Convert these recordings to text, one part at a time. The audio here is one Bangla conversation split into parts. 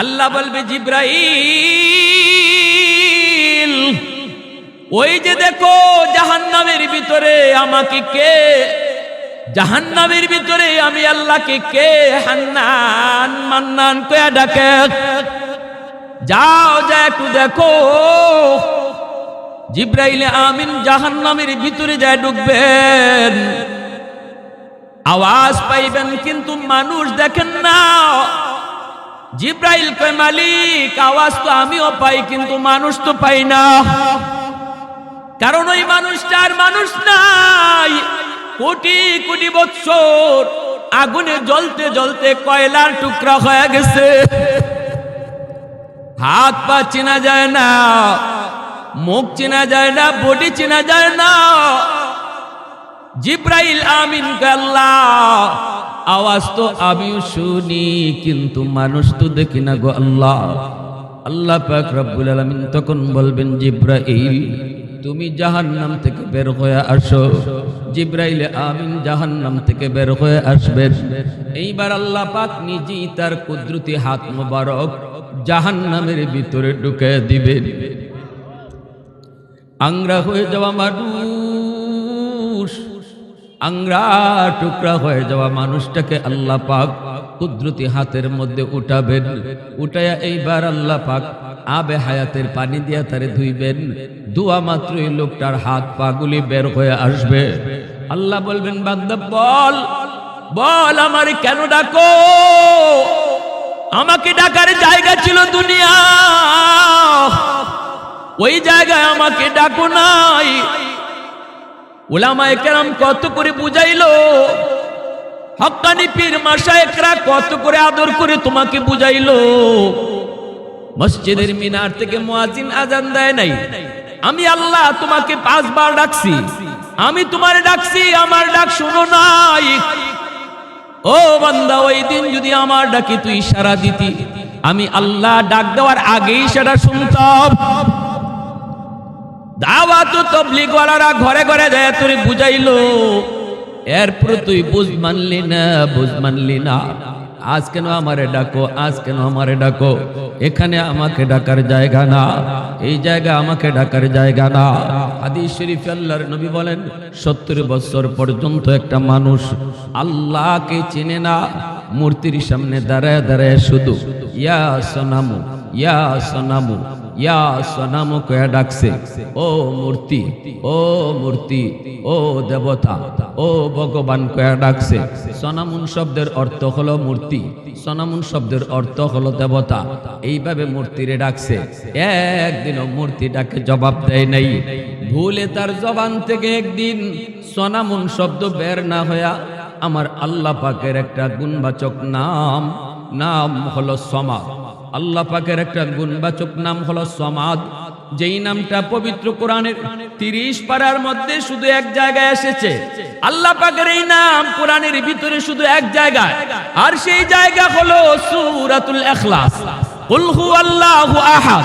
আল্লাহ বলবে, জিব্রাইল, ওই যে দেখো জাহান্নামের ভিতরে আমাকে কে? জাহান্নামের ভিতরে আমি আল্লাহকে কে? হান্নান মান্নান কয়া ডাকে। যাও, যা একটু দেখো। জিব্রাইলে আমিন জাহান্নামের ভিতরে যায় ঢুকবেন। আওয়াজ পাইবেন, কিন্তু মানুষ দেখেন না। জিব্রাইল কয়, মালিক, আওয়াজ তো আমিও পাই, কিন্তু মানুষ তো পাই না। কারণ ওই মানুষটার মানুষ নাই। কোটি কোটি বছর আগুনে জ্বলতে জ্বলতে কয়লার টুকরা হয়ে গেছে। হাত পা চেনা যায় না, মুখ চেনা যায় না, বডি চেনা যায় না। জিব্রাইল আমিন আল্লাহ আওয়াজ তো আমিও শুনি, কিন্তু মানুষ তো দেখি না গো আল্লাহ। আল্লাহ পাক রব্বুল আলামিন তখন বলবেন, জিব্রাইল, তুমি জাহান্নাম থেকে বের হয়ে আসো। জিব্রাইল, আমিন, জাহান্নাম থেকে বের হয়ে আসবেন এইবার আল্লাহ পাক নিজেই তার কুদরতি হাত মোবারক জাহান্নামের ভিতরে ঢুকে দিবেন আংরা হয়ে যাওয়া মানুষ আংরা টুকরা হয়ে যাওয়া মানুষটাকে আল্লাহ পাক কুদরতি হাতের মধ্যে উঠাবেন। উঠাইয়া এইবার আল্লাহ পাক আবে হায়াতের পানি দিয়া তারে ধুইবেন। দুয়া মাত্রই লোকটার হাত পাগুলি বের হয়ে আসবে। আল্লাহ বলবেন, বান্দা, বল বল আমার কেন ডাকো? আমাকে ডাকার জায়গা ছিল দুনিয়া। ওই জায়গায় আমাকে ডাকো নাই। ওলামায়ে কেরাম কত করে বুঝাইলো? হক্কানি পীর মাসায়েকরা কত করে আদর করে তোমাকে বুঝাইলো? মসজিদের মিনার থেকে মুয়াজিন আজান দেয় নাই। আমি আল্লাহ তোমাকে পাঁচবার ডাকছি। আমি তোমার ডাকছি, আমার ডাক শুনো নাই। ও বান্দা, ওই দিন যদি আমার ডাকি তুই সারা দিতি। আমি আল্লাহ ডাক দেওয়ার আগেই সেটা শুনতাম। দাওয়াত তবলিগ ওয়ালারা ঘরে ঘরে যায় তুই বুঝাইলো। এরপর তুই বুঝ মানলি না, বুঝ মানলি না। আজ কেন আমারে ডাকো, আজ কেন আমারে ডাকো? এখানে আমাকে ডাকার জায়গা না, এই জায়গা আমাকে ডাকার জায়গা না। হাদিস শরীফ আল্লাহর নবী বলেন, সত্তর বছর পর্যন্ত একটা মানুষ আল্লাহকে চেনে না, মূর্তির সামনে দাঁড়ায় দাঁড়ায় শুধু, ইয়া সোনামু ইয়া সোনামু ইয়া সোনামু কয়া ডাকছে। ও মূর্তি ও মূর্তি, ও দেবতা, ও ভগবান কয়া ডাকছে। সোনামুন শব্দের অর্থ হলো মূর্তি, সোনামুন শব্দের অর্থ হলো দেবতা। এইভাবে মূর্তিরে ডাকছে। একদিনও মূর্তি ডাকে জবাব দেয় নাই। ভুলে তার জবান থেকে একদিন সোনামুন শব্দ বের না হইয়া আমার আল্লাহ পাকের একটা গুণবাচক নাম নাম হলো সমাদ আল্লাহ পাকের একটা গুণবাচক নাম হলো সমাদ। যেই নামটা পবিত্র কোরআনের তিরিশ পাড়ার মধ্যে শুধু এক জায়গায় এসেছে। আল্লাহ পাকের এই নাম কোরআনের ভিতরে শুধু এক জায়গায়। আর সেই জায়গা হলো সূরাতুল ইখলাস। কুল হুয়াল্লাহু আহাদ।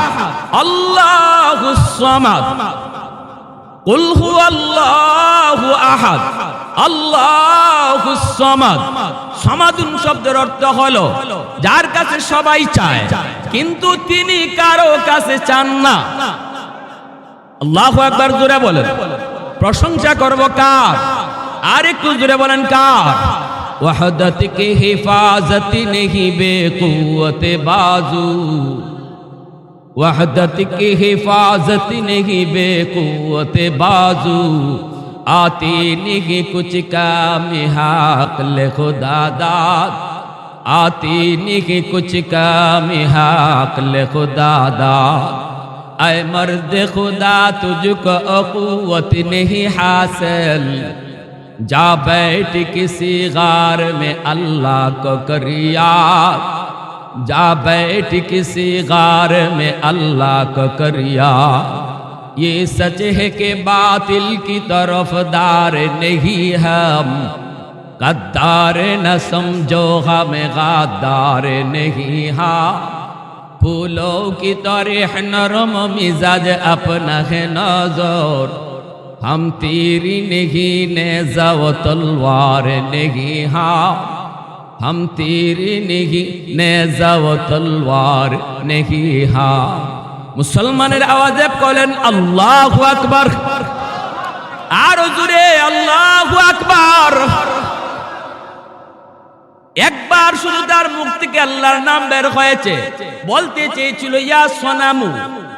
আল্লাহুস সামাদ। কুল হুয়াল্লাহু আহাদ। আল্লাহুস সামাদ। সমাদুন শব্দের অর্থ হলো, যার কাছে সবাই চায়, কিন্তু তিনি কারও কাছে চান না। আল্লাহ একবার জোরে বলেন, প্রশংসা করব কার? আর একটু জোরে বলেন কার? ওয়াহদত কে হেফাজতি নেহি বেকুয়তে বাজু। ওয়াহদত কে হেফাজতি নেহি বেকুয়তে বাজু। आती नहीं कुछ काम, हाक ले खुदा दाद। आती नहीं कुछ काम, हाक ले खुदा दाद। ऐ मर्द खुदा, तुझको अकुवत नहीं हासिल। जा बैठ किसी गार में अल्लाह को करिया जा बैठ किसी गार में अल्लाह को करिया یہ سچ ہے کہ باطل کی طرف دار نہیں ہم۔ قدار نہ سمجھو ہم غدار نہیں ہاں۔ پھولوں کی طرح نرم مزاج اپنا ہے نظر۔ ہم تیری نہیں نیزا و تلوار نہیں ہاں۔ ہم تیری نہیں نیزا و تلوار نہیں ہاں۔ মুসলমানের আওয়াজে বলেন, আল্লাহ আকবার। আর জুড়ে আল্লাহ আকবার। একবার শুধু তার মুখ থেকে আল্লাহর নাম বের হয়েছে। বলতে চেয়েছিল, ইয়া সোনামু।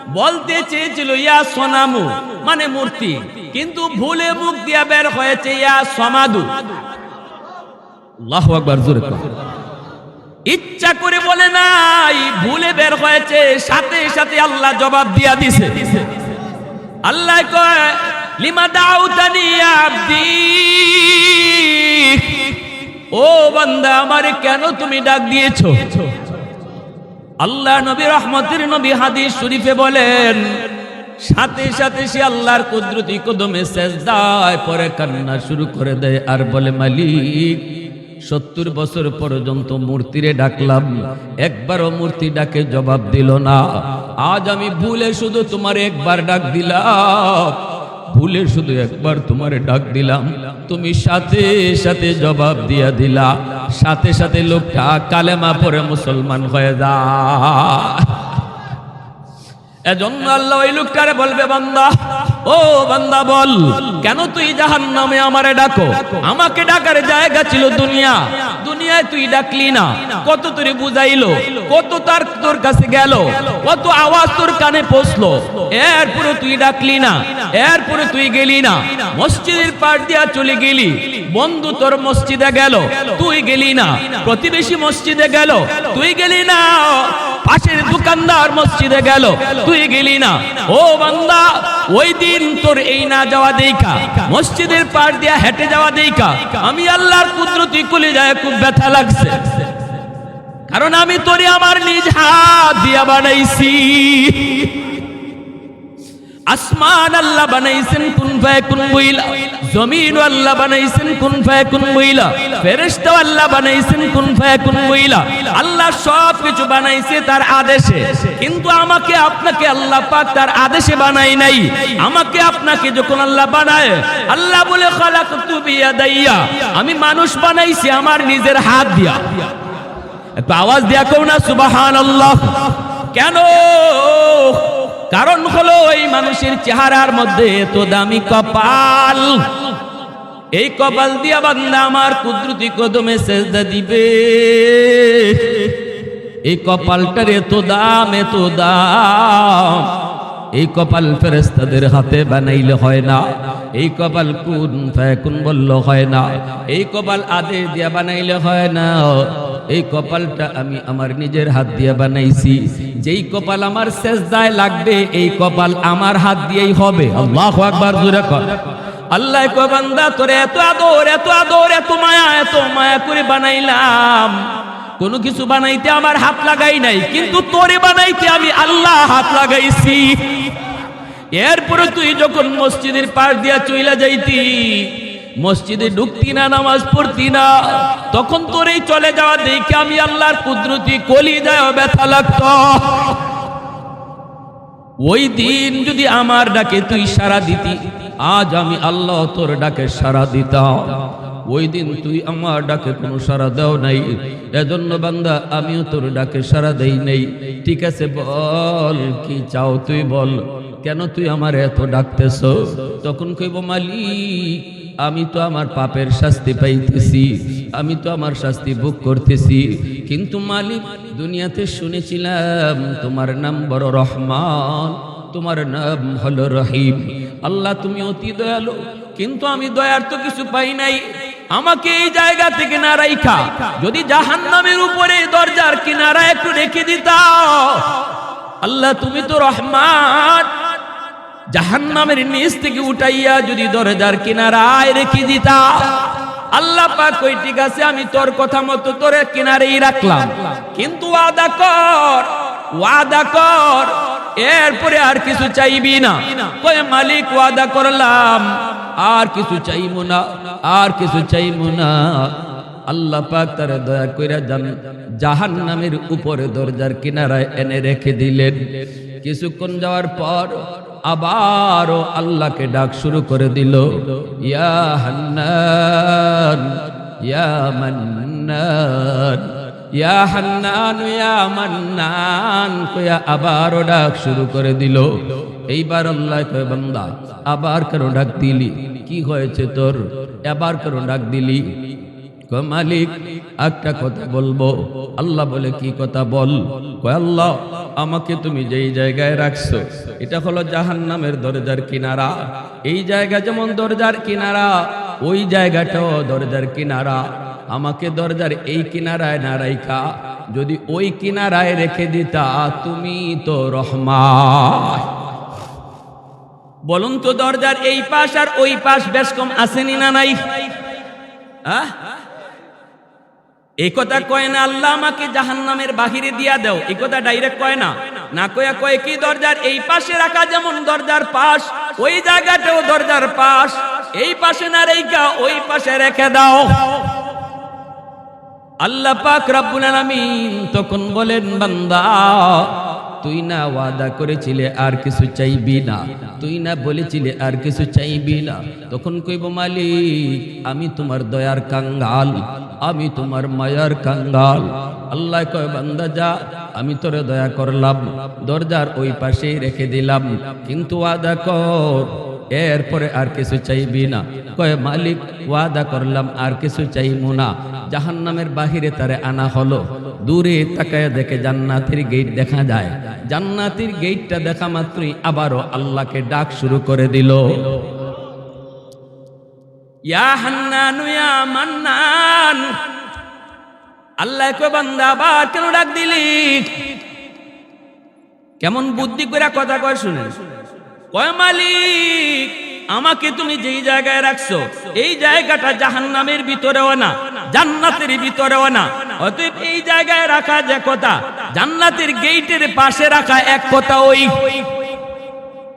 বলতে চেয়েছিল, ইয়া সোনামু। মানে মূর্তি। কিন্তু ভুলে মুখ দিয়া বের হয়েছে, ইয়া সমাদু। আল্লাহু আকবার, জোরে। ইচ্ছা করে বলে নাই, ভুলে বের হয়েছে, সাথে সাথে আল্লাহ জবাব দিয়া দিছে। আল্লাহ কয়, লিমা দাউতানি আব্দি? ও বান্দা, আমারে কেন তুমি ডাক দিয়েছ? আল্লাহ নবী রহমতের নবী হাদিস শরীফে বলেন, সাথে সাথে সে আল্লাহর কুদরতি কদমে সেজদায়, পরে কান্না শুরু করে দেয় আর বলে, মালিক সত্তর বছর পর্যন্ত মূর্তিরে ডাকলাম। একবারও মূর্তি ডাকে জবাব দিল না। আজ আমি ভুলে শুধু তোমার একবার ডাক দিলাম। ভুলে শুধু একবার তোমারে ডাক দিলাম। তুমি সাথে সাথে জবাব দিয়া দিলা। সাথে সাথে লোকটা কালেমা পরে মুসলমান হয়ে যা। এজন্য আল্লাহ ওই লোকটারে বলবে, বান্দা ও বান্দা বল, কেন তুই জাহান নামে আমারে ডাকো? আমাকে ডাকার জায়গা ছিল দুনিয়া। দুনিয়ায় তুই ডাকলি না। কত তোরে বুঝাইলো, কত তার তোর কাছে গেল, কত আওয়াজ তোর কানে পৌঁছলো। এরপরে তুই ডাকলি না এরপরে তুই গেলি না। মসজিদের পাশ দিয়া চলে গেলি। বন্ধু তোর মসজিদে গেল, তুই গেলি না। প্রতিবেশী মসজিদে গেল, তুই গেলি না। পাশের দোকানদার মসজিদে গেল। তুই গেলি না। ও বান্দা, ওই দিন তোর এই না যাওয়া দেইকা মসজিদের পার দিয়া হেঁটে যাওয়া দেইকা আমি আল্লাহর কুদরতি কুলে যায় খুব ব্যথা লাগছে। কারণ আমি তোরে আমার নিজ হাত দিয়া বানাইছি। আসমান আল্লাহ বানাইছেন কোন কুন ফায়াকুন বইলা জমিন আল্লাহ বানাইছেন কোন কুন ফায়াকুন বইলা ফেরেশতা আল্লাহ বানাইছেন কোন কুন কোন বইলা আল্লাহ সব কিছু বানাইছে তার আদেশে। কিন্তু আমাকে আপনাকে আল্লাহ পাক তার আদেশে বানাই নাই। আমাকে আপনাকে যখন আল্লাহ বানায়, আল্লাহ বলে, খালাকতু বিয়াদাইয়া। আমি মানুষ বানাইছি আমার নিজের হাত দিয়া। আওয়াজ দিয়া কেউ না, সুবহানাল্লাহ। কেন? কারণ হলো ওই মানুষের চেহারার মধ্যে এত দামি কপাল। এই কপাল দিয়া বান্দা আমার কুদরতি কদমে সেজদা দিবে। এই কপালটার এত দাম এত দাম। এই কপাল ফেরেস্তাদের হাতে বানাইলে হয় না। এই কপাল কুন ফায়াকুন বলল, হয় না। এই কপাল আদেশ দিয়া বানাইলে হয় না। এই কপালটা আমি আমার নিজের হাত দিয়ে বানাইছি। যেই কপাল আমার সেজদায় লাগবে, এই কপাল আমার হাত দিয়েই হবে। আল্লাহু আকবার, জোরে কর। আল্লাহ কো বান্দা, তোরে এত আদর এত আদর, এত মায়া এত মায়া করে বানাইলাম। কোনো কিছু বানাইতে আমার হাত লাগাই নাই, কিন্তু তোরে বানাইতে আমি আল্লাহ হাত লাগাইছি। এরপরে তুই যখন মসজিদের পাশ দিয়া চইলা যাইতি, মসজিদে ঢুকতি না, নামাজ পড়তি না, তখন তোর এই চলে যাওয়া দেখে আমি আল্লাহর কুদরতি কলি যায় ব্যথা লাগতো। ওই দিন যদি আমার ডাকে তুই সারা দিতি, আজ আমি আল্লাহ তোর ডাকে সারা দিতাম। ওই দিন তুই আমার ডাকে কোনো সারা দাও নাই। এজন্য বান্দা, আমিও তোর ডাকে সারা দেই নাই। ঠিক আছে, বল, কি চাও তুই বল। কেন তুই আমার এত ডাকতেছ? তখন কইব, মালিক, আমি তো আমার পাপের শাস্তি পাইতেছি, আমি তো আমার শাস্তি ভোগ করতেছি। কিন্তু মালিক, দুনিয়াতে শুনেছিলাম, তোমার নাম বড় রহমান, তোমার নাম হলো রহিম। আল্লাহ, তুমি অতি দয়ালু, কিন্তু আমি দয়ার তো কিছু পাই নাই। আমাকে এই জায়গা থেকে না রাইখা, যদি জাহান্নামের উপরে দরজার কিনারা একটু রেখে দিতাও আল্লাহ, তুমি তো রহমান জাহান্নামের নিচ থেকে উঠাইয়া যদি দরজার কিনারায় রেখে দিতা। আল্লাহ পাক কই, ঠিক আছে, আমি তোর কথা মতো তোরে কিনারেই রাখলাম। কিন্তু ওয়াদা কর ওয়াদা কর, এরপরে আর কিছু চাইবি না। কই, মালিক, ওয়াদা করলাম, আর কিছু চাইব না, আর কিছু চাইব না। আল্লাহ পাক তার দয়া কইরা জান জাহান্নামের উপরে দরজার কিনারায় এনে রেখে দিলেন। কিছুক্ষণ যাওয়ার পর আবারও আল্লাহকে ডাক শুরু করে দিল, ইয়া হান্নান, ইয়া মান্নান, ইয়া হান্নান, ইয়া মান্নান। কয়া আবারও ডাক শুরু করে দিল। এইবার আল্লাহ কয়, বান্দা, আবার কেন ডাক দিলি? কি হয়েছে তোর? আবার কেন ডাক দিলি? মালিক একটা কথা বলব। আল্লাহ বলে, কি কথা বল? আল্লাহ, আমাকে তুমি যেই জায়গায় রাখছো, এটা হলো জাহান্নামের দরজার কিনারা। এই জায়গা যেমন দরজার কিনারা, ওই জায়গাটাও দরজার কিনারা। আমাকে দরজার এই কিনারায় না রাইখা, যদি ওই কিনারায় রেখে দিতা, তুমি তো রহমান বলুন তো, দরজার এই পাশ আর ওই পাশ বেশ কম আসেনি না নাই? আহ? এই কথা কয় না, আল্লাহ আমাকে জাহান নামের বাহিরে দিয়া দাও। এই কথা ডাইরেক্ট কয় না। না কয়া কয় কি দরজার এই পাশে রাখা যেমন দরজার পাশ, ওই জায়গাটাও দরজার পাশ। এই পাশে না রেখা ওই পাশে রেখে দাও। আল্লাহ পাক রাব্বুল আলামিন তখন বলেন, বান্দা তুই না ওয়াদা করেছিলে আর কিছু চাইবি না। তুই না বলেছিলে আর কিছু চাইবি না। তখন কইব, মালিক, আমি তোমার দয়ার কাঙ্গাল, আমি তোমার মায়ার কাঙ্গাল। আল্লাহ কয়, বান্দা, যা, আমি তোরে দয়া করলাম, দরজার ওই পাশেই রেখে দিলাম, কিন্তু ওয়াদা কর এরপরে আর কিছু চাইবি না। কয়ে, মালিক, ওয়াদা করলাম, আর কিছু চাইব না। জাহান্নামের বাহিরে তারে আনা হলো। দূরে তাকায় দেখে জান্নাতের গেট দেখা যায়। জান্নাতের গেটটা দেখা মাত্রই আবারও আল্লাহকে ডাক শুরু করে দিল। আল্লাহ ডাক দিলি? কেমন বুদ্ধি করে কথা কয় শুনে কয়, মালিক, আমাকে তুমি যেই জায়গায় রাখছো, এই জায়গাটা জাহান্নামের ভিতরেও না, জান্নাতের ভিতরেও না। অতএব এই জায়গায় রাখা যে কথা, জান্নাতের গেইটের পাশে রাখা এক কথা ওই।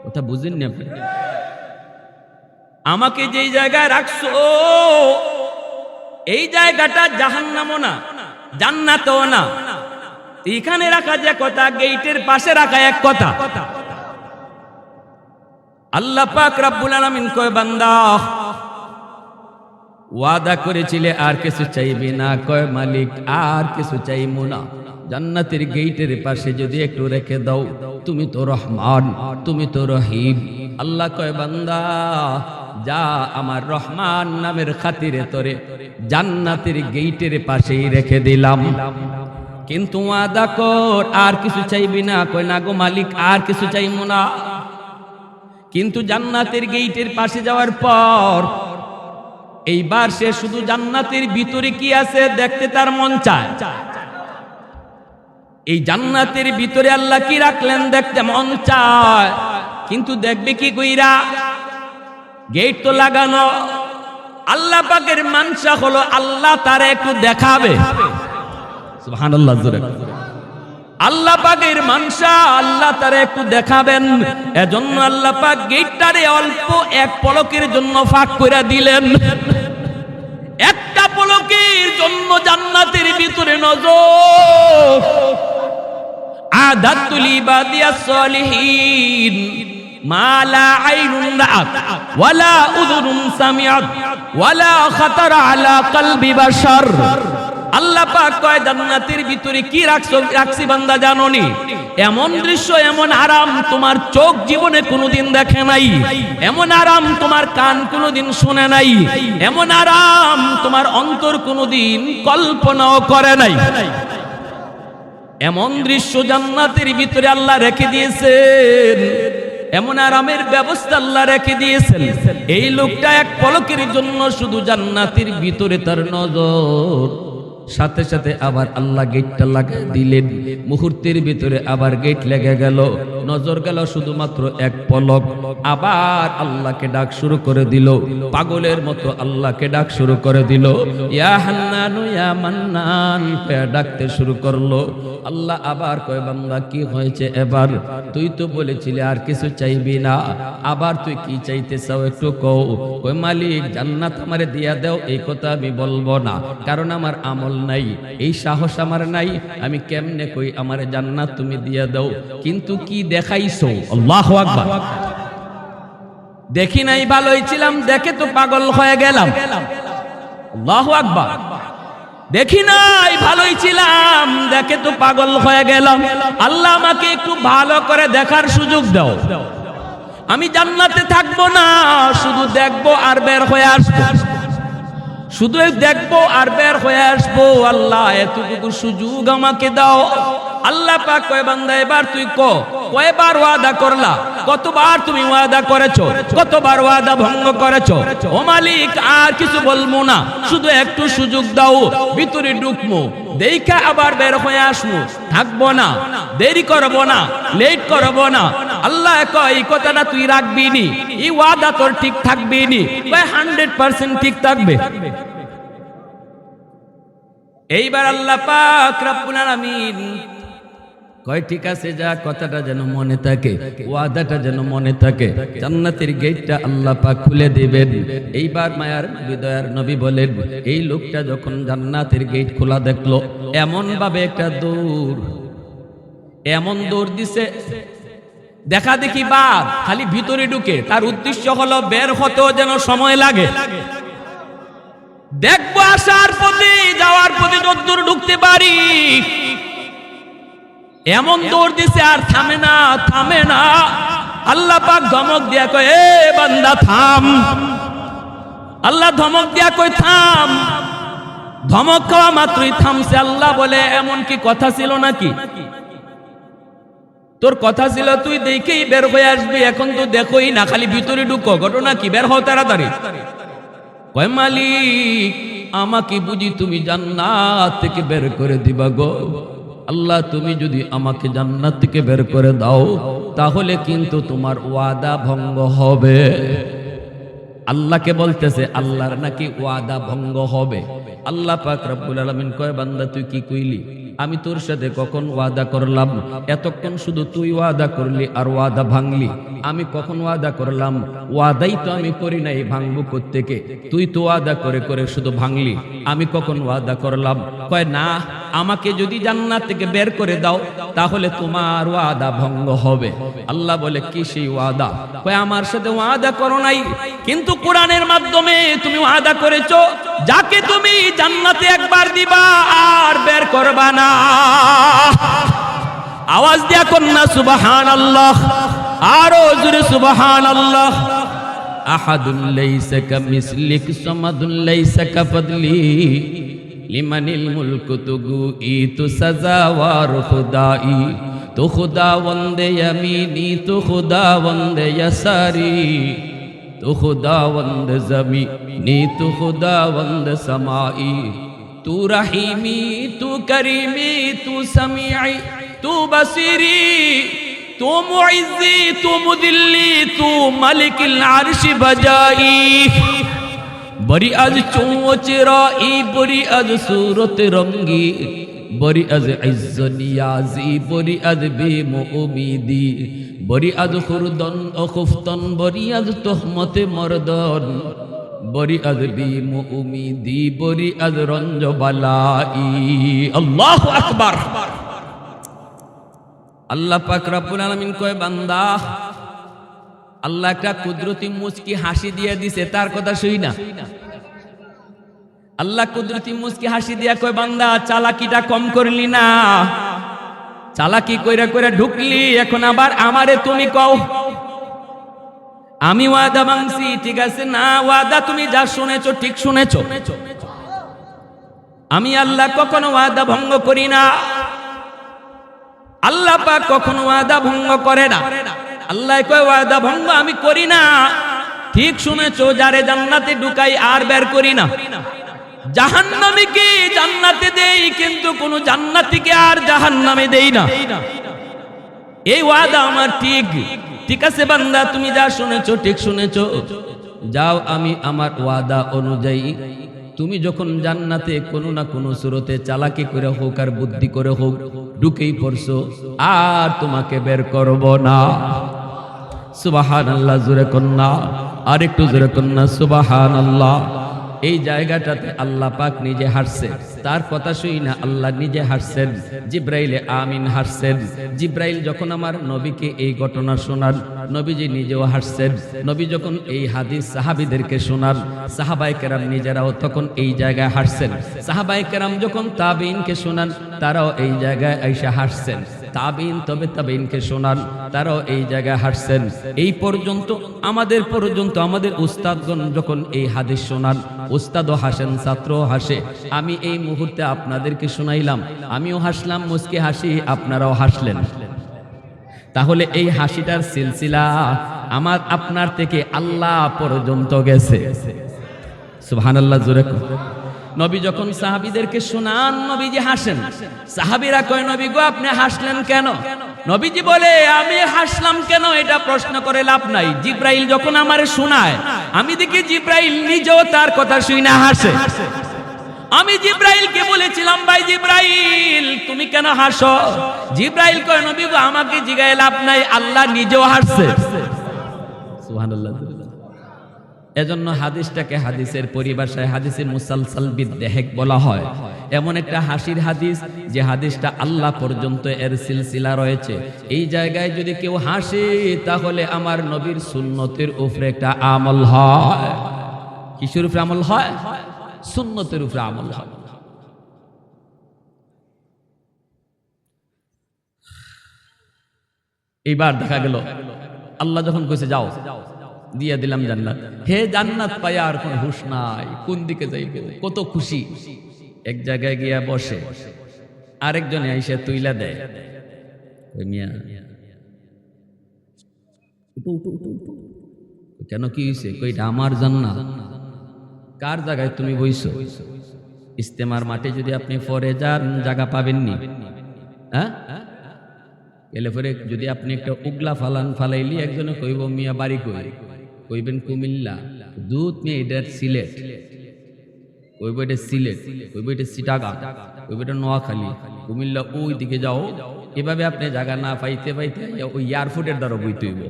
কথা বুঝেননি আপনি? আমাকে যেই জায়গায় রাখছো, এই জায়গাটা জাহান্নামও না, জান্নাতও না। এখানে রাখা যে কথা, গেইটের পাশে রাখা এক কথা কথা। আল্লাহ পাক রাব্বুল আলামিন কয়, বান্দা, ওয়াদা করেছিলে আর কিছু চাইবি না। কয়, মালিক, আর কিছু চাইব না। জান্নাতের গেইটের পাশে যদি একটু রেখে দাও, তুমি তো রহমান, তুমি তো রহিম। আল্লাহ কয়, বান্দা, যা আমার রহমান নামের খাতিরে তোরে জান্নাতের গেইটের পাশেই রেখে দিলাম। কিন্তু ওয়াদা কর, আর কিছু চাইবি না। কয়, না গো মালিক, আর কিছু চাইব না। কিন্তু জান্নাতের গেইটের পাশে যাওয়ার পর, এইবার সে শুধু জান্নাতের ভিতরে কি আছে দেখতে তার মন চায়। এই জান্নাতের ভিতরে আল্লাহ কি রাখলেন দেখতে মন চায়, কিন্তু দেখবে কি কইরা? গেট তো লাগানো। আল্লাহ পাকের মানসা হলো আল্লাহ তারে একটু দেখাবে। সুবহানাল্লাহ, জোরে আল্লাহ পাকের মানসা আল্লাহ তারা একটু দেখাবেন। এজন্য আল্লাহ পাক গেটটারে অল্প এক পলকের জন্য ফাঁক করে দিলেন। একটা পলকের জন্য জান্নাতের ভিতরে নজর। আদাতুল ইবাদিয়াস সলিহিন। মা লা আইনুন রাআত ওয়ালা উযুনুন সামিআত ওয়ালা খাতারা আলা কলবি বাশার। আল্লাহ পাক কয়, জান্নাতের ভিতরে কি রাখছো, রাখছি বান্দা জানোনি। এমন দৃশ্য, এমন আরাম তোমার চোখ জীবনে কোনোদিন দেখে নাই। এমন আরাম তোমার কান কোনোদিন শুনে নাই। এমন আরাম তোমার অন্তর কোনোদিন কল্পনাও করে নাই। এমন দৃশ্য জান্নাতের ভিতরে আল্লাহ রেখে দিয়েছেন। এমন আরামের ব্যবস্থা আল্লাহ রেখে দিয়েছেন। এই লোকটা এক পলকের জন্য শুধু জান্নাতের ভিতরে তার নজর। সাথে সাথে আবার আল্লাহ গেটটা লাগাই দিলেন। মুহূর্তের ভিতরে আবার গেট লেগে গেল। নজর গেল শুধুমাত্র এক পলক। আবার আল্লাহকে ডাক শুরু করে দিল। পাগলের মতো আল্লাহকে ডাক শুরু করে দিল। মান্নান ডাকতে শুরু করল। আল্লাহ আবার কয়, বান্দা, কি হয়েছে এবার? তুই তো বলেছিলি আর কিছু চাইবি না। আবার তুই কি চাইতে চাও একটু কও? কই মালিক, জান্নাত আমারে দিয়া দাও, এই কথা আমি বলব না। কারণ আমার আমল নাই, এই সাহস আমার নাই, আমি কেমনে কই আমারে জান্নাত তুমি দিয়া দাও। কিন্তু কি দেখাইছো? আল্লাহু আকবার। দেখি নাই ভালোই ছিলাম দেখে তো পাগল হয়ে গেলাম। আল্লাহু আকবার। দেখি নাই ভালোই ছিলাম দেখে তো পাগল হয়ে গেলাম। আল্লাহ আমাকে একটু ভালো করে দেখার সুযোগ দাও। আমি জান্নাতে থাকব না, শুধু দেখব আর বের হয়ে আসব। শুধু দেখব আর বের হয়ে আসব। আল্লাহ, এতটুকু সুযোগ আমাকে দাও। আল্লাহ পাক কয়, বান্দা, এবার তুই ক। কয়বার ওয়াদা করলা? কতবার তুমি ওয়াদা করেছ? কতবার ওয়াদা ভঙ্গ করেছ? ও মালিক, আর কিছু বলব না। শুধু একটু সুযোগ দাও, ভিতরে ঢুকমু দেখা আবার বের হয়ে আসমু। থাকব না, দেরি করব না, লেট করব না। আল্লাহ কয়, এই কথাটা তুই রাখবি নি, এই ওয়াদা তোর ঠিক থাকবি নি। হান্ড্রেড পার্সেন্ট ঠিক থাকবে। এইবার আল্লাহ পাক রব্বুল আলামিন কয়, ঠিক আছে যা, কথাটা যেন মনে থাকে, ওয়াদাটা যেন মনে থাকে। জান্নাতের গেটটা আল্লাহ পাক খুলে দিবেন। এইবার মায়ার হৃদয়ার নবী বলেন, এই লোকটা যখন জান্নাতের গেট খোলা দেখল এমন ভাবে একটা দৌড়, এমন দৌড় দিছে। দেখা দেখি বাদ খালি ভিতরে ঢুকে, তার উদ্দেশ্য হলো বের হতেও যেন সময় লাগে। দেখব আসার প্রতি যাওয়ার প্রতি যদ্দূর এমন দৌড় দিছে, আর থামে না থামে না। আল্লাহ পাক ধমক দিয়া কয়, এ বান্দা, থাম। আল্লাহ ধমক দিয়া কয়, থাম। ধমক খাওয়া মাত্রই থামছে। আল্লাহ বলে, এমন কি কথা ছিল নাকি? তোর কথা ছিল, তুই দেখেই বের হয়ে আসবি। এখন তো দেখোই না, খালি ভিতরে ঢুকো। ঘটনা কি? বের হও তাড়াতাড়ি। কয়, মালিক, আমাকে বুঝি তুমি জান্নাত থেকে বের করে দিবা গো। আল্লাহ, তুমি যদি আমাকে জান্নাত থেকে বের করে দাও, তাহলে কিন্তু তোমার ওয়াদা ভঙ্গ হবে। আল্লাহকে বলতেছে, আল্লাহর নাকি ওয়াদা ভঙ্গ হবে। আল্লাহ পাক রব্বুল আলামিন কয়, বান্দা, তুই কি কইলি? আমি তোর সাথে কখন ওয়াদা করলাম? এতক্ষণ শুধু তুই ওয়াদা করলি আর ওয়াদা ভাঙলি। আমি কখন ওয়াদা করলাম? ওয়াদাই তো আমি করি নাই ভাঙবো থেকে তুই তো ওয়াদা করে করে শুধু ভাঙলি। আমি কখন ওয়াদা করলাম? কয়, না আমাকে যদি জান্নাত থেকে বের করে দাও, তাহলে তোমার ওয়াদা ভঙ্গ হবে। আল্লাহ বলে, কি সেই ওয়াদা? আমার সাথে ওয়াদা করো নাই। কিন্তু কোরআনের মাধ্যমে তুমি ওয়াদা করেছ, যাকে তুমি জান্নাতে একবার দিবা আর বের করবা না। আওয়াজ দিয়া কন্যা সুবাহান আল্লাহ আরও জুড়ে সুবাহান আল্লাহ আহাদুল লাইসা কামিসলিক সামাদুল লাইসা কাফদলি। লিমানিল মুলক তুগু ই তু সাজাওয়ার খুদাই তো খুদা বন্দে ইয়ামিনি, তো খুদা বন্দে ইয়াসারি, তো খুদা বন্দে জমিনি, তো খুদা বন্দে সমাই, তু রহিমি, তু করিমি, তু সমিআই, তু বসিরি, তু মুইজ্জি তু মুদিল্লি, তু মালিকিল আরশি বজাই। বরি আজ চোঁচ রাই বরি আজ সুরত রঙ্গি। বরি আজ ইজ্জ নিয়াজি বরি আজ বেম উমিদি। বরি আজ খুরদন অখুফতন বরি আজ তোহমতে মরদন। বরি আজ বেম উমিদি, বরি আজ রঞ্জ বালাই আল্লাহ আকবার। আল্লাহ পাক রব্বুল আলামিন কয়, বান্দা আল্লাহ একটা কুদরতি মুচকি হাসি দিয়ে দিছে, তার কথা শুই না। আল্লাহ কুদরতি মুচকি হাসি দিয়া কয়, বান্দা, চালাকিটা কম করলি না। চালাকি কইরা কইরা ঢুকলি, এখন আবার আমারে তুমি কও। আমি ওয়াদা ভাঙছি ঠিক আছে? না, ওয়াদা তুমি যা শুনেছো, ঠিক শুনেছো। আমি আল্লাহ কখনো ওয়াদা ভঙ্গ করি না। আল্লাহ পাক কখনো ওয়াদা ভঙ্গ করে না। আল্লাহ কয়, ওয়াদা ভঙ্গ আমি করি না। ঠিক শুনেছ, যারে জান্নাতে ঢুকাই আর বের করি না। জাহান্নামীকে জান্নাতে দেই, কিন্তু কোন জান্নাতীকে আর জাহান্নামে দেই না। এই ওয়াদা আমার ঠিক। ঠিক আছে বান্দা, তুমি যা শুনেছো, ঠিক শুনেছো। যাও, আমি আমার ওয়াদা অনুযায়ী তুমি যখন জান্নাতে কোনো না কোনো সুরতে চালাকি করে হোক আর বুদ্ধি করে হোক ঢুকেই পড়ছো, আর তোমাকে বের করব না। সুবাহান আল্লাহ জুরে কন্যা। আর একটু জুরে কন্যা সুবাহান আল্লাহ এই জায়গাটাতে আল্লাহ পাক নিজে হাসছে তার কথা শুই না, আল্লাহ নিজে হাসছেন জিব্রাইলে আমিন হাসছেন জিব্রাইল যখন আমার নবীকে এই ঘটনা শোনান, নবীজি নিজেও হাসছেন নবী যখন এই হাদিস সাহাবিদেরকে শোনান সাহাবাই কেরাম নিজেরাও তখন এই জায়গায় হাসছেন সাহাবাই কেরাম যখন তাবিনকে শোনান, তারাও এই জায়গায় এসে হাসছেন তাবিন, তবে তাবিনকে শোনান। তারাও এই জায়গায় হাসছেন এই পর্যন্ত, আমাদের পর্যন্ত আমাদের উস্তাদগণ যখন এই হাদিস শোনান, উস্তাদও হাসেন, ছাত্রও হাসে। আমি এই মুহূর্তে আপনাদেরকে শোনাইলাম। আমিও হাসলাম, মুসকে হাসি, আপনারাও হাসলেন। তাহলে এই হাসিটার সিলসিলা আমার আপনার থেকে আল্লাহ পর্যন্ত গেছে। সুবহানাল্লাহ, জোরে। নবী যখন সাহাবীদেরকে শোনান, নবীজি হাসেন। সাহাবিরা কয়, নবী গো, আপনি হাসলেন কেন? নবীজি বলে, আমি হাসলাম কেন? এটা প্রশ্ন করে লাভ নাই। জিব্রাইল যখন আমার শোনায়, আমি দেখি জিব্রাইল নিজেও তার কথা শুই না, হাসে। আমি জিব্রাইলকে বলেছিলাম, ভাই জিব্রাইল, তুমি কেন হাসো? জিব্রাইল কয়, নবী গো, আমাকে জিগায় লাভ নাই, আল্লাহ নিজেও হাসছে। সুবহানাল্লাহ। এজন্য হাদিসটাকে হাদিসের পরিভাষায় হাদিসে মুসালসাল বিদ্দেহেক বলা হয়। এমন একটা হাসির হাদিস যে হাদিসটা আল্লাহ পর্যন্ত এর সিলসিলা রয়েছে। এই জায়গায় যদি কেউ হাসে, তাহলে আমার নবীর সুন্নতের উপরে একটা আমল হয়। কিসের উপরে আমল হয়? সুন্নতের উপরে আমল হয়। এইবার দেখা গেল, আল্লাহ যখন কইছে যাও দিয়ে দিলাম জান্নাত। হে জান্নাত পাইয়া আর কোন হুশ নাই। কোন দিকে যাইব? কত খুশি। এক জায়গায় গিয়া বসে। আরেকজনে এসে তুইলা দেয়। মিয়া। কেন কি হয়েছে কইটা আমার জান্নাত। কার জায়গায় তুমি বইছো? ইস্তেমার মাঠে যদি আপনি পরে যান, জায়গা পাবেননি। হ্যাঁ? এলে পরে যদি আপনি একটা উগলা ফালান ফালাইলি, একজনে কইব, মিয়া, বাড়ি কই? কইবেন কুমিল্লা? দুধ মেয়ে এটা সিলেট। কইব এটা সিলেট, কইব এটা সিটাগা, কইব এটা নোয়াখালী। কুমিল্লা ওই দিকে যাও। এভাবে আপনি জায়গা না পাইতে পাইতে ওই এয়ারপোর্টের দ্বারা বইতে হইব।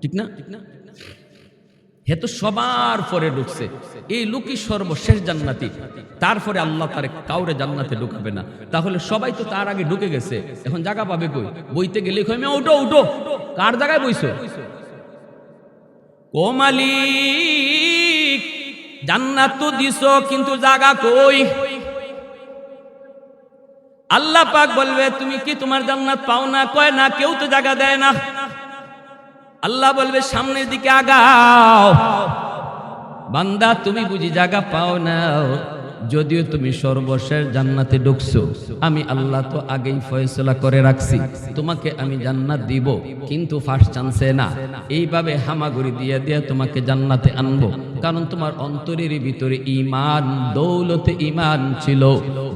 ঠিক না? হে তো সবার পরে ঢুকছে। এই লোকই সর্বশেষ জান্নাতি। তারপরে আল্লাহ তারে কাউরে জান্নাতে ঢুকাবে না। তাহলে সবাই তো তার আগে ঢুকে গেছে। এখন জায়গা পাবে কই? বইতে গেলে কই উঠো উঠো কার জায়গায় বইছো? ও মালিক, জান্নাত তো দিস কিন্তু জাগা কই? আল্লাহ পাক বলবে, তুমি কি তোমার জান্নাত পাও না? কয় না, কেউ তো জায়গা দেয় না। আল্লাহ বলবে, সামনের দিকে আগাও। বান্দা, তুমি বুঝি জায়গা পাও না। যদিও তুমি সর্বশেষ জান্নাতে ঢুকছো, আমি আল্লাহ তো আগেই ফয়সলা করে রাখছি। তোমাকে আমি জান্নাত দিব, কিন্তু ফার্স্ট চান্সে না। এইভাবে হামাগুড়ি দিয়ে দিয়ে তোমাকে জান্নাতে আনব। কারণ তোমার অন্তরের ভিতরে ইমান দৌলতে ইমান ছিল।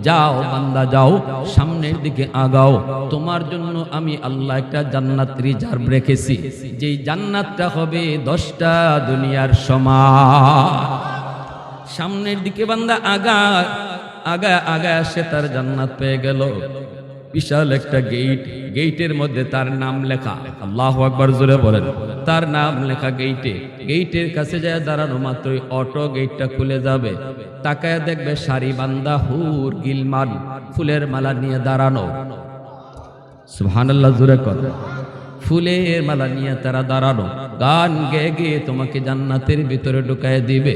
যাও বান্দা, যাও, সামনের দিকে আগাও। তোমার জন্য আমি আল্লাহ একটা জান্নাত রিজার্ভ রেখেছি। যেই জান্নাতটা হবে দশটা দুনিয়ার সমান সামনের দিকে বান্দা আগা আগা আগা সে তার জান্নাত পেয়ে গেল। বিশাল একটা গেট গেটের মধ্যে তার নাম লেখা। আল্লাহ আকবার জোরে বলেন, তার নাম লেখা গেইটে গেইটের কাছে যায় দাঁড়ানো মাত্রই অটো গেটটা খুলে যাবে। তাকায় দেখবে সারি বান্দা হুর গিলমান ফুলের মালা নিয়ে দাঁড়ানো। সুবহানাল্লাহ, জোরে কথা ফুলের মালা নিয়ে তারা দাঁড়ানো। গান গে গে তোমাকে জান্নাতের ভিতরে ঢুকায় দিবে।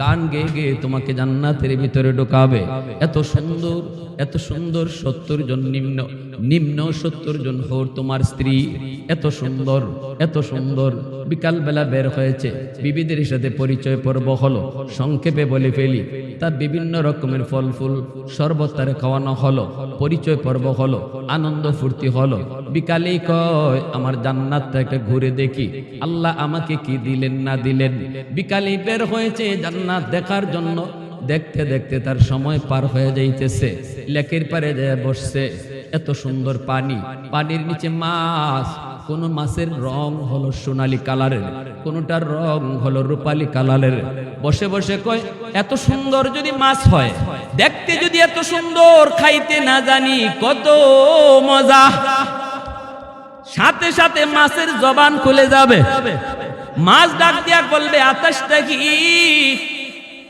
গান গে গে তোমাকে জান্নাতের ভিতরে ঢোকাবে। এত সুন্দর এত সুন্দর সত্তর জন নিম্ন নিম্ন সত্তর জন হোর তোমার স্ত্রী। এত সুন্দর এত সুন্দর। বিকাল বেলা বের হয়েছে। বিবিদের সাথে পরিচয় পর্ব হলো। সংক্ষেপে বলে ফেলি, তার বিভিন্ন রকমের ফল ফুল শরবত তারে খাওয়ানো হলো। পরিচয় পর্ব হলো, আনন্দ ফুর্তি হলো। বিকালেই কয়, আমার জান্নাতটা একটা ঘুরে দেখি। আল্লাহ আমাকে কি দিলেন না দিলেন? বিকালেই বের হয়েছে জান্নাত দেখার জন্য। দেখতে দেখতে তার সময় পার হয়ে যাইতেছে। লেকের পারে যায় বসছে। এত সুন্দর পানি। পানির নিচে মাছ। কোন মাছের রং হলো সোনালি কালারের। কোনটার রং হলো রূপালি কালারের। বসে বসে কয়, এত সুন্দর যদি মাছ হয়। দেখতে যদি এত সুন্দর, খাইতে না জানি কত মজা। সাথে সাথে মাছের জবান খুলে যাবে। মাছ ডাক দিয়া বলবে আতাসটা কি?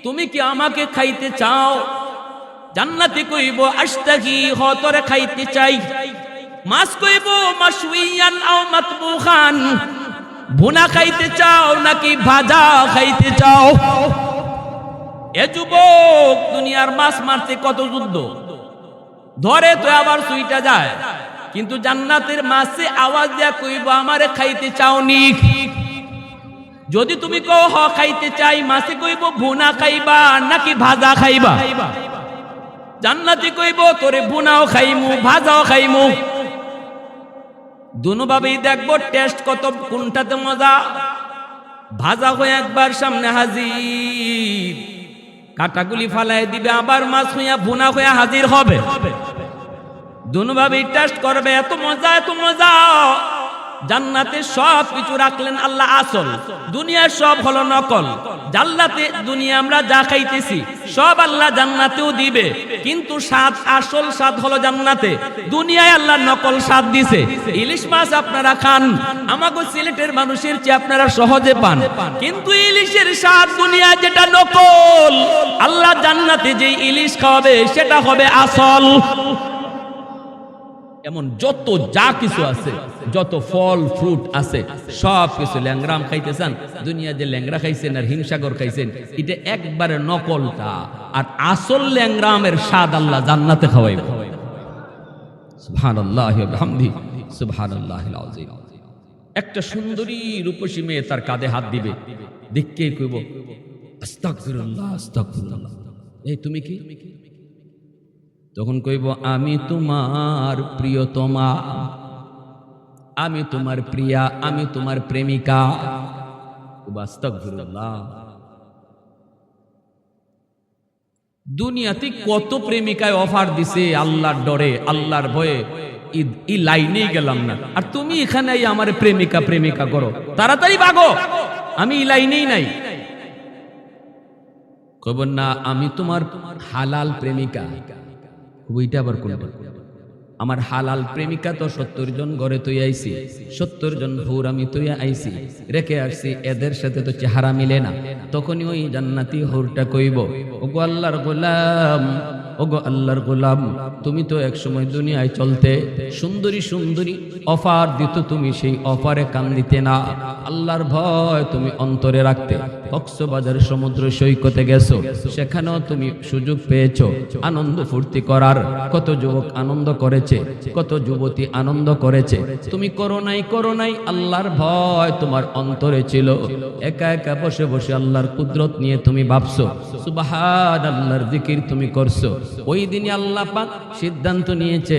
তুমি কি আমাকে খাইতে চাও? জান্নাতে কইব আস্তাকি হতরে খাইতে চাই। মাছ কইব মাসুইয়ান আও মাতবুখান। ভুনা খাইতে চাও নাকি ভাজা খাইতে চাও? এ যুবক, দুনিয়ার মাছ মারতে কত যুদ্ধ? ধরে তো আবার সুইটা যায়। কিন্তু জান্নাতের মাছে আওয়াজ দেয়া কইব, আমারে খাইতে চাও চাওনি। যদি তুমি কও, হ, খাইতে চাই। মাছে কইব, ভুনা খাইবা নাকি ভাজা খাইবা? জান্নাতি কইব, তোরে ভুনাও খাইমু, ভাজাও খাইমু। দুনুভাবেই দেখব, টেস্ট কত, কোনটাতে মজা। ভাজা হয়ে একবার সামনে হাজির। কাটাগুলি ফালাই দিবে, আবার মাছ হইয়া ভুনা হইয়া হাজির হবে। দুনুভাবেই টেস্ট করবে, এত মজা এত মজা। জান্নাতে সব কিছু রাখলেন আল্লাহ আসল। দুনিয়ার সব হলো নকল। জান্নাতে দুনিয়া আমরা যা খাইতেছি, সব আল্লাহ জান্নাতেও দিবে। কিন্তু স্বাদ, আসল স্বাদ হলো জান্নাতে। দুনিয়ায় আল্লাহ নকল স্বাদ দিছে। ইলিশ মাছ আপনারা খান, আমাগো সিলেটের মানুষের চেয়ে আপনারা সহজে পান। কিন্তু ইলিশের স্বাদ দুনিয়া যেটা নকল, আল্লাহ জান্নাতে যে ইলিশ খাওয়াবে, সেটা হবে আসল। এমন যত যা কিছু আছে, যত ফল ফ্রুট আছে, সব কিছু ল্যাংরাম খাইতেছেন, দুনিয়া যে ল্যাংরা খাইছেন আর হিমসাগর খাইছেন, এটা একবারে নকলটা। আর আসল ল্যাংরামের স্বাদ আল্লাহ জান্নাতে খাওয়াইব। একটা সুন্দরী রূপসী মেয়ে তার কাঁধে হাত দিবে। দেখকে কইব? আস্তাগফিরুল্লাহ আস্তাগফিরুল্লাহ। এই তুমি কি? তখন কইব, আমি তোমার প্রিয়তমা। আমি তোমার প্রিয়া, আমি তোমার প্রেমিকা। দুনিয়াতে কত প্রেমিকায় অফার দিছে আল্লাহর ডরে, আল্লাহর ভয়ে। ই- ই লাইনেই গেলাম না। আর তুমি এখানে আমার প্রেমিকা প্রেমিকা করো। তাড়াতাড়ি ভাগো। আমি এই লাইনেই নাই। কব না, আমি তোমার হালাল প্রেমিকা। ওইটা আবার কোনটা? আমার হালাল প্রেমিকা তো সত্তর জন ঘরে তুই আইছি সত্তর জন ভোর আমি তুই আইছি রেখে আসছি, এদের সাথে তো চেহারা মিলে না। তখনই ওই জান্নাতি হোরটা কইব ও গোয়াল্লার গোলাম ওগো আল্লাহর গোলাম, তুমি তো এক সময় দুনিয়ায় চলতে সুন্দরী সুন্দরী অফার দিত তুমি সেই অফারে কান দিতে না। আল্লাহর ভয় তুমি অন্তরে রাখতে, কক্সবাজার সমুদ্র সৈকতে গেছো, সেখানেও তুমি সুযোগ পেয়েছ, আনন্দ ফুর্তি করার। কত যুবক আনন্দ করেছে, কত যুবতী আনন্দ করেছে। তুমি করো নাই করো নাই আল্লাহর ভয় তোমার অন্তরে ছিল। একা একা বসে বসে আল্লাহর কুদরত নিয়ে তুমি ভাবছ সুবাহান আল্লাহর জিকির তুমি করছ। ওই দিনই আল্লাহ পাক সিদ্ধান্ত নিয়েছে,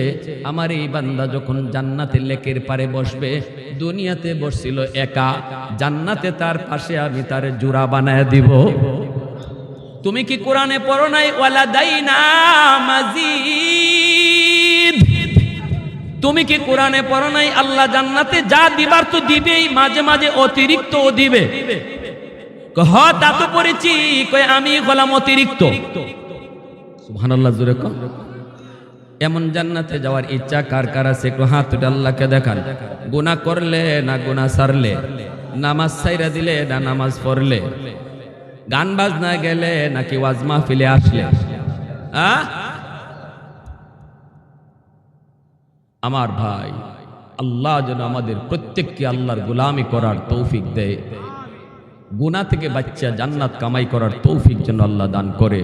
আমার এই বান্দা যখন জান্নাতে লেকের পারে বসবে, দুনিয়াতে বসছিল একা, জান্নাতে তার পাশে আমি তার জোড়া বানায় দিব। তুমি কি কোরআনে পড়ো নাই? ওয়ালা দাইনা মাজিদ। তুমি কি কোরআনে পড়ো নাই? আল্লাহ জান্নাতে যা দিবার তো দিবেই, মাঝে মাঝে অতিরিক্ত দিবে। হ, তা তো পড়েছি। কয়, আমি হলাম অতিরিক্ত। এমন জান্নাতে যাওয়ার ইচ্ছা কার কার আছে? হাত আল্লাহকে দেখান। গুনাহ করলে না গুনাহ সারলে? নামাজ সাইরা দিলে না নামাজ পড়লে? গান বাজনা গেলে নাকি ওয়াজ মাহফিলে আসলে? আমার ভাই, আল্লাহ যেন আমাদের প্রত্যেককে আল্লাহর গোলামি করার তৌফিক দেয়। গুনাহ থেকে বাচ্চা জান্নাত কামাই করার তৌফিক যেন আল্লাহ দান করে।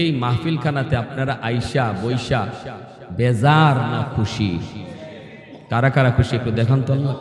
এই মাহফিলখানাতে আপনারা আইসা বৈশা বেজার না খুশি। কারা কারা খুশি একটু দেখান তো আল্লাহ।